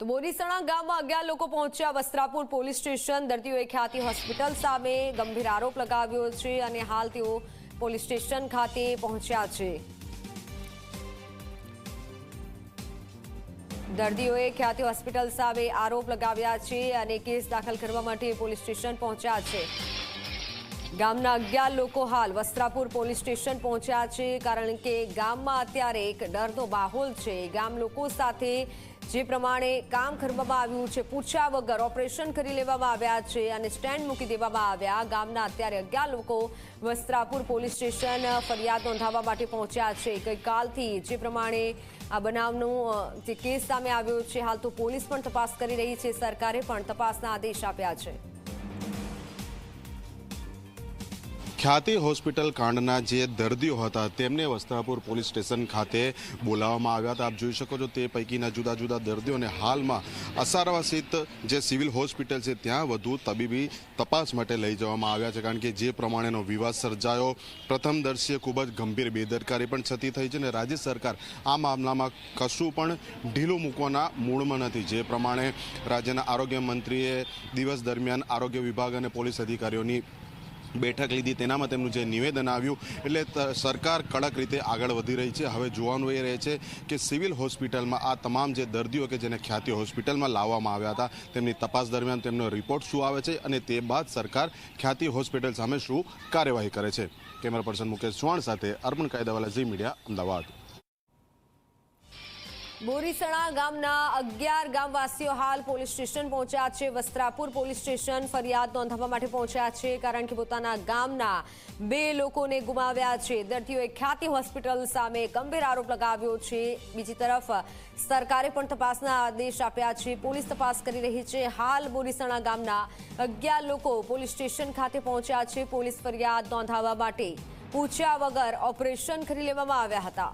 તો બોરીસણા ગામમાં અગિયાર લોકો પહોંચ્યા. વસ્ત્રાપુર પોલીસ સ્ટેશન દર્દીઓએ ખ્યાતિ હોસ્પિટલ સામે ગંભીર આરોપ લગાવ્યો છે અને હાલ તેઓ પોલીસ સ્ટેશન ખાતે પહોંચ્યા છે. દર્દીઓએ ખ્યાતિ હોસ્પિટલ સામે આરોપ લગાવ્યા છે અને કેસ દાખલ કરવા માટે પોલીસ સ્ટેશન પહોંચ્યા છે. ગામના અગિયાર લોકો હાલ વસ્ત્રાપુર પોલીસ સ્ટેશન પહોંચ્યા છે, કારણ કે ગામમાં અત્યારે એક ડરનો માહોલ છે. ગામ લોકો સાથે જે પ્રમાણે કામ કરવામાં આવ્યું છે પૂછ્યા વગર ઓપરેશન કરી લેવામાં આવ્યા છે અને સ્ટેન્ડ મૂકી દેવામાં આવ્યા. ગામના અત્યારે અગિયાર લોકો વસ્ત્રાપુર પોલીસ સ્ટેશન ફરિયાદ નોંધાવવા માટે પહોંચ્યા છે. ગઈકાલથી જે પ્રમાણે આ બનાવનું જે કેસ સામે આવ્યો છે, હાલ તો પોલીસ પણ તપાસ કરી રહી છે, સરકારે પણ તપાસના આદેશ આપ્યા છે. ખ્યાતિ હોસ્પિટલ કાંડના જે દર્દીઓ હતા, તેમને વસ્ત્રાપુર પોલીસ સ્ટેશન ખાતે બોલાવવામાં આવ્યા હતા. આપ જોઈ શકો છો તે પૈકીના જુદા જુદા દર્દીઓને હાલમાં અસારવા સ્થિત જે સિવિલ હોસ્પિટલ છે, ત્યાં વધુ તબીબી તપાસ માટે લઈ જવામાં આવ્યા છે, કારણ કે જે પ્રમાણેનો વિવાદ સર્જાયો, પ્રથમ દર્શીએ ખૂબ જ ગંભીર બેદરકારી પણ છતી થઈ છે અને રાજ્ય સરકાર આ મામલામાં કશું પણ ઢીલું મૂકવાના મૂળમાં નથી. જે પ્રમાણે રાજ્યના આરોગ્ય મંત્રીએ દિવસ દરમિયાન આરોગ્ય વિભાગ અને પોલીસ અધિકારીઓની બેઠક લીધી. તેનામાં તેમનું જે નિવેદન આવ્યું, એટલે સરકાર કડક રીતે આગળ વધી રહી છે. હવે જોવાનું એ રહે છે કે સિવિલ હોસ્પિટલમાં આ તમામ જે દર્દીઓ કે જેને ખ્યાતિ હોસ્પિટલમાં લાવવામાં આવ્યા હતા, તેમની તપાસ દરમિયાન તેમનો રિપોર્ટ શું આવે છે અને તે બાદ સરકાર ખ્યાતિ હોસ્પિટલ સામે શું કાર્યવાહી કરે છે? કેમેરા પર્સન મુકેશ ચૌહાણ સાથે અર્પણ કાયદાવાલા ઝી મીડિયા, અમદાવાદ. બોરીસણા ગામના અગિયાર ગામવાસીઓ હાલ પોલીસ સ્ટેશન પહોંચ્યા છે. વસ્ત્રાપુર પોલીસ સ્ટેશન ફરિયાદ નોંધાવવા માટે પહોંચ્યા છે, કારણ કે પોતાના ગામના બે લોકોને ગુમાવ્યા છે. દર્દીઓએ ખ્યાતિ હોસ્પિટલ સામે ગંભીર આરોપ લગાવ્યો છે. બીજી તરફ, સરકારે પણ તપાસના આદેશ આપ્યા છે. પોલીસ તપાસ કરી રહી છે. હાલ બોરીસણા ગામના અગિયાર લોકો પોલીસ સ્ટેશન ખાતે પહોંચ્યા છે. પોલીસ ફરિયાદ નોંધાવવા માટે પૂછ્યા વગર ઓપરેશન કરી લેવામાં આવ્યા હતા.